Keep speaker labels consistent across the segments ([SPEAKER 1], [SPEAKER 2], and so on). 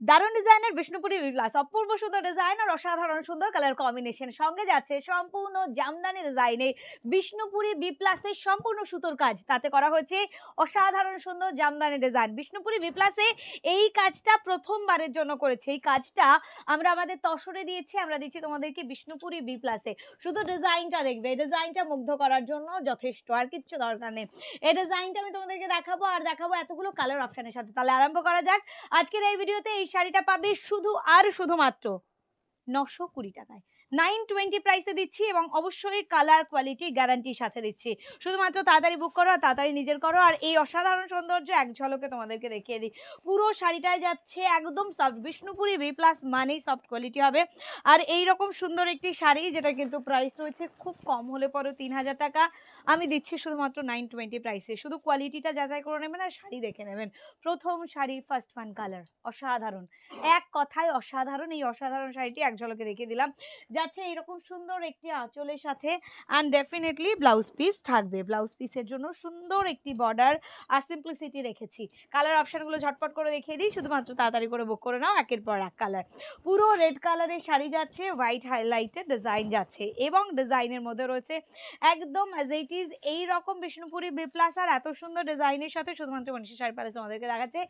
[SPEAKER 1] দারুণ ডিজাইনের বিষ্ণুপুরি প্লাস অপূর্ব সুন্দর ডিজাইন আর অসাধারণ সুন্দর কালার কম্বিনেশন সঙ্গে যাচ্ছে সম্পূর্ণ জামদানি ডিজাইনে বিষ্ণুপুরি বি প্লাসের সম্পূর্ণ সুতোর কাজ। তাতে করা হয়েছে অসাধারণ সুন্দর জামদানি ডিজাইন বিষ্ণুপুরি বি প্লাসে এই কাজটা প্রথমবারের জন্য করেছে। এই কাজটা আমরা আমাদের তসরে দিয়েছি, আমরা দিচ্ছি তোমাদেরকে বিষ্ণুপুরি বি প্লাসে শুধু ডিজাইনটা দেখবে, এই ডিজাইনটা মুগ্ধ করার জন্য যথেষ্ট, আর কিচ্ছু দরকার নেই। এই ডিজাইনটা আমি তোমাদেরকে দেখাবো, আর দেখাবো এতগুলো কালার অপশানের সাথে। তাহলে আরম্ভ করা যাক। আজকের এই ভিডিওতে এই শাড়িটা পাবে শুধু আর শুধুমাত্র নশো কুড়ি টাকায়। নাইন টোয়েন্টি প্রাইসে দিচ্ছি এবং অবশ্যই কালার কোয়ালিটি গ্যারান্টির সাথে দিচ্ছি। শুধুমাত্র তাড়াতাড়ি বুক করো আর তাড়াতাড়ি নিজের করো আর এই অসাধারণ সৌন্দর্য এক ঝলকে তোমাদেরকে দেখিয়ে দিই। পুরো শাড়িটায় যাচ্ছে একদম সফট বিষ্ণুপুরি বি প্লাস মানেই সফট কোয়ালিটি হবে। আর এই রকম সুন্দর একটি শাড়ি যেটা কিন্তু প্রাইস রয়েছে খুব কম হলে পরে তিন হাজার টাকা। আমি দিচ্ছি শুধুমাত্র নাইন টোয়েন্টি প্রাইসে শুধু কোয়ালিটিটা যাচাই করে নেবেন আর শাড়ি দেখে নেবেন। প্রথম শাড়ি ফার্স্ট ওয়ান কালার অসাধারণ। এক কথায় অসাধারণ। এই অসাধারণ শাড়িটি এক ঝলকে দেখিয়ে দিলাম। যাচ্ছে এরকম সুন্দর একটি আঁচলের সাথে। অ্যান্ড ডেফিনেটলি ব্লাউজ পিস থাকবে। ব্লাউজ পিসের জন্য সুন্দর একটি বর্ডার আর সিম্পলিসিটি রেখেছি। কালার অপশানগুলো ঝটপট করে দেখিয়ে দিই। শুধুমাত্র তাড়াতাড়ি করে বুক করে নাও একের পর এক কালার পুরো রেড কালারের শাড়ি যাচ্ছে হোয়াইট হাইলাইটের ডিজাইন যাচ্ছে এবং ডিজাইনের মধ্যে রয়েছে একদম অ্যাজ ইট ইজ এই রকম বিষ্ণুপুরি বি প্লাস আর এত সুন্দর ডিজাইনের সাথে শুধুমাত্র মনীষী শাড়ি প্যালেস তোমাদেরকে দেখাচ্ছে।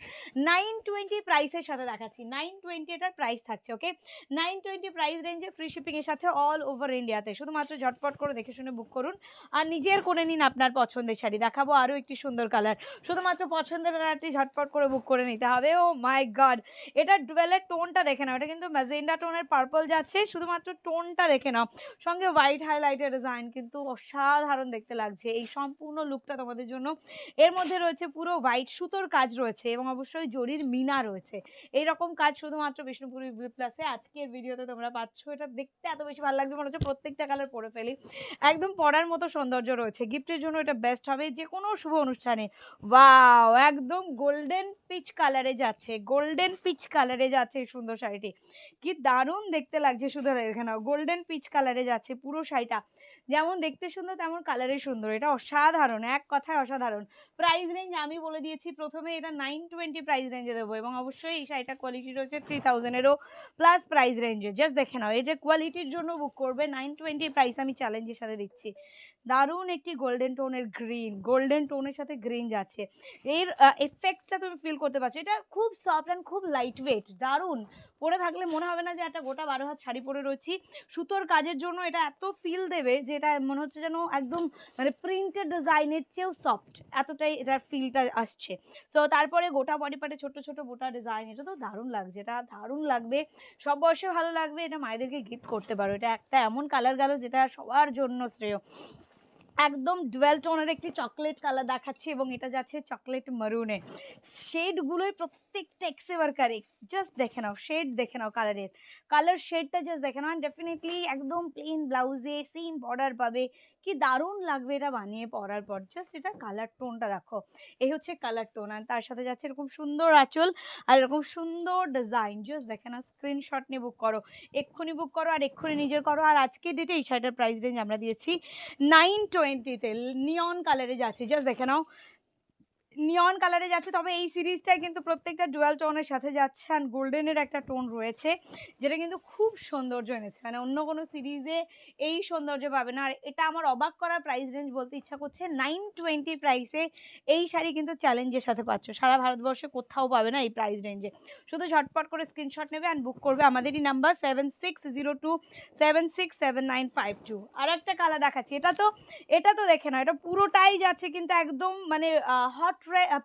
[SPEAKER 1] নাইন টোয়েন্টি প্রাইসের সাথে দেখাচ্ছি। নাইন টোয়েন্টি এটার প্রাইস থাকছে ওকে নাইন টোয়েন্টি প্রাইস রেঞ্জে ফ্রি শিপিংয়ের সাথে অল ওভার ইন্ডিয়াতে শুধুমাত্র ঝটপট করে দেখে শুনে বুক করুন। আর নিজের করে নিন আপনার পছন্দের শাড়ি। দেখাবো আরও একটি সুন্দর কালার শুধুমাত্র পছন্দের কালারটি ঝটপট করে বুক করে নিতে হবে। ও মাই গড এটা ডুয়েলের টোনটা দেখে নাও। এটা কিন্তু ম্যাজেন্ডা টোনের পার্পল যাচ্ছে। শুধুমাত্র টোনটা দেখে নাও। সঙ্গে হোয়াইট হাইলাইটের ডিজাইন কিন্তু অসাধারণ দেখতে লাগছে। এই সম্পূর্ণ লুকটা তোমাদের জন্য। এর মধ্যে রয়েছে পুরো হোয়াইট সুতোর কাজ রয়েছে এবং অবশ্যই জরির মিনা রয়েছে। এই রকম কাজ শুধুমাত্র বিষ্ণুপুরি প্লাসে আজকের ভিডিওতে তোমরা পাচ্ছ। এটা দেখতে এত বেশি ভালো লাগবে মনে হচ্ছে প্রত্যেকটা কালার পরে ফেলি। একদম পরার মতো সৌন্দর্য রয়েছে। গিফটের জন্য এটা বেস্ট হবে যে কোনো শুভ অনুষ্ঠানে। ওয়াও একদম গোল্ডেন পিচ কালারে যাচ্ছে। গোল্ডেন পিচ কালারে যাচ্ছে সুন্দর শাড়িটি। কি দারুণ দেখতে লাগছে। শুধু এখানে গোল্ডেন পিচ কালারে যাচ্ছে পুরো শাড়িটা। যেমন দেখতে সুন্দর, তেমন কালারে সুন্দর। এটা অসাধারণ, এক কথায় অসাধারণ। প্রাইস রেঞ্জ আমি বলে দিয়েছি, প্রথমে এটা নাইন টোয়েন্টি প্রাইস রেঞ্জে দেবো এবং অবশ্যই এই শাড়িটা কোয়ালিটি রয়েছে থ্রি থাউজেন্ডেরও প্লাস প্রাইস রেঞ্জে জাস্ট দেখে নাও, এটা কোয়ালিটির জন্য বুক করবে নাইন টোয়েন্টি প্রাইস আমি চ্যালেঞ্জের সাথে দিচ্ছি। দারুণ একটি গোল্ডেন টোনের গ্রিন গোল্ডেন টোনের সাথে গ্রিন যাচ্ছে। এর এফেক্টটা তুমি ফিল করতে পারছ। এটা খুব সফট অ্যান্ড খুব লাইট ওয়েট দারুণ। পরে থাকলে মনে হবে না যে একটা গোটা বারো হাত শাড়ি পরে রয়েছি। সুতোর কাজের জন্য এটা এত ফিল দেবে যে এটা মনে হচ্ছে যেন একদম মানে প্রিন্টেড ডিজাইনের চেয়েও সফট এতটাই এটার ফিলটা আসছে। সো তারপরে গোটা বডি পার্টে ছোট ছোট গোটা ডিজাইন এটা তো দারুণ লাগছে, এটা দারুণ লাগবে। সব বয়সে ভালো লাগবে, এটা মায়েদেরকে গিফট করতে পারো। এটা একটা এমন কালার গেল যেটা সবার জন্য শ্রেয়। একদম ডুয়েল টোনের একটি চকলেট কালার দেখাচ্ছি এবং এটা যাচ্ছে চকলেট মারুনে শেডগুলোই প্রত্যেকটা এক্সেবার কারেক্ট জাস্ট দেখে নাও শেড দেখে নাও কালারের কালার শেডটা জাস্ট দেখে নাও ডেফিনেটলি একদম প্লেন ব্লাউজে সেম বর্ডার পাবে। কি দারুণ লাগবে এটা বানিয়ে পরার পর। জাস্ট এটা কালার টোনটা দেখো এই হচ্ছে কালার টোন আর তার সাথে যাচ্ছে এরকম সুন্দর আঁচল আর এরকম সুন্দর ডিজাইন জাস্ট দেখে নাও স্ক্রিনশট নিয়ে বুক করো। এক্ষুনি বুক করো আর এক্ষুনি নিজের করো। আর আজকের ডেটে এই শাড়িটার প্রাইস রেঞ্জ আমরা দিয়েছি নাইন টোয়েন্টিতে নিয়ন কালারে যাচ্ছে জাস্ট দেখে নাও। নিয়ন কালারে যাচ্ছে, তবে এই সিরিজটায় কিন্তু প্রত্যেকটা ডুয়াল টোনের সাথে যাচ্ছে আর গোল্ডেনের একটা টোন রয়েছে, যেটা কিন্তু খুব সৌন্দর্য এনেছে। মানে অন্য কোনো সিরিজে এই সৌন্দর্য পাবে না। আর এটা আমার অবাক করার প্রাইস রেঞ্জ বলতে ইচ্ছা করছে নাইন টোয়েন্টি প্রাইসে এই শাড়ি কিন্তু চ্যালেঞ্জের সাথে পাচ্ছ। সারা ভারতবর্ষে কোথাও পাবে না এই প্রাইস রেঞ্জে শুধু ঝটপট করে স্ক্রিনশট নেবে অ্যান্ড বুক করবে আমাদেরই number seven six zero two seven six seven nine five two আর একটা কালার দেখাচ্ছি, এটা তো এটা তো দেখে না এটা পুরোটাই যাচ্ছে কিন্তু একদম মানে হট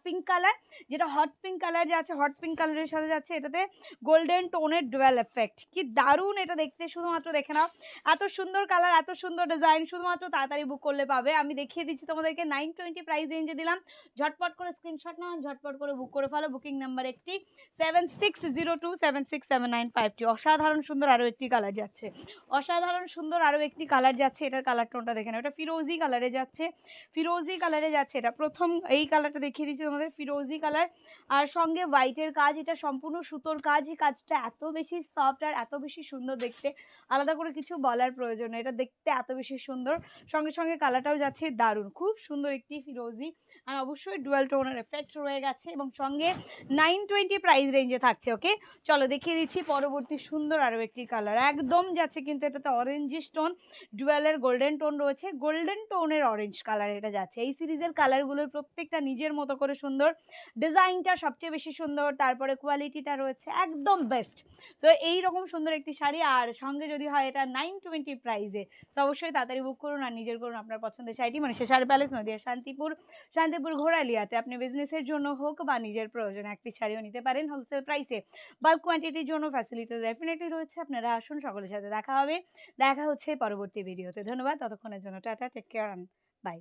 [SPEAKER 1] পিঙ্ক কালার যেটা হট পিঙ্ক কালার যে আছে হট পিঙ্ক কালারের সাথে যাচ্ছে, এটাতে গোল্ডেন টোনের ডুয়েল এফেক্ট কি দারুণ এটা দেখতে, শুধুমাত্র দেখে নাও। এত সুন্দর কালার এত সুন্দর ডিজাইন শুধুমাত্র তাড়াতাড়ি বুক করলে পাবে। আমি দেখিয়ে দিচ্ছি তোমাদেরকে নাইন টোয়েন্টি প্রাইস রেঞ্জে দিলাম। ঝটপট করে স্ক্রিনশট নাও, ঝটপট করে বুক করে ফেলো। বুকিং নাম্বার একটি seven six zero two seven six seven nine five two অসাধারণ সুন্দর আরও একটি কালার যাচ্ছে। অসাধারণ সুন্দর আরও একটি কালার যাচ্ছে। এটার কালার টোনটা দেখে নাও। এটা ফিরোজি কালারে যাচ্ছে। ফিরোজি কালারে যাচ্ছে। এটা প্রথম, এই কালারটা দেখিয়ে দিচ্ছি তোমাদের, ফিরোজি কালার। আর সঙ্গে হোয়াইটের কাজ, এটা সম্পূর্ণ সুতোর কাজ। এই কাজটা এত বেশি সফট আর এত বেশি সুন্দর দেখতে। আলাদা করে কিছু বলার প্রয়োজন এটা দেখতে এত বেশি সুন্দর। সঙ্গে সঙ্গে কালারটাও যাচ্ছে দারুণ। খুব সুন্দর একটি ফিরোজি। আর অবশ্যই ডুয়েল টোনের এফেক্ট রয়ে গেছে এবং সঙ্গে নাইন টোয়েন্টি প্রাইস রেঞ্জে থাকছে ওকে চলো দেখিয়ে দিচ্ছি পরবর্তী সুন্দর আরও একটি কালার। একদম যাচ্ছে কিন্তু এটাতে অরেঞ্জ স্টোন ডুয়েলের গোল্ডেন টোন রয়েছে। গোল্ডেন টোনের অরেঞ্জ কালার এটা যাচ্ছে। এই সিরিজের কালারগুলোর প্রত্যেকটা নিজের মতো করে সুন্দর। ডিজাইনটা সবচেয়ে বেশি সুন্দর, তারপরে কোয়ালিটিটা রয়েছে একদম বেস্ট। তো এই রকম সুন্দর একটি শাড়ি, আর সঙ্গে যদি হয় এটা নাইন টোয়েন্টি প্রাইজে তো অবশ্যই তাড়াতাড়ি বুক করুন আর নিজের করুন আপনার পছন্দের শাড়িটি। মানে শেষার প্যালেস নদীয়া শান্তিপুর শান্তিপুর ঘোরালিয়াতে আপনি বিজনেসের জন্য হোক বা নিজের প্রয়োজনে, একটি শাড়িও নিতে পারেন হোলসেল প্রাইসে বাল্ক কোয়ান্টিটির জন্য ফ্যাসিলিটি ডেফিনেটলি রয়েছে। আপনারা আসুন, সকলের সাথে দেখা হবে। দেখা হচ্ছে পরবর্তী ভিডিওতে ধন্যবাদ। ততক্ষণের জন্য টাটা টেক কেয়ার বাই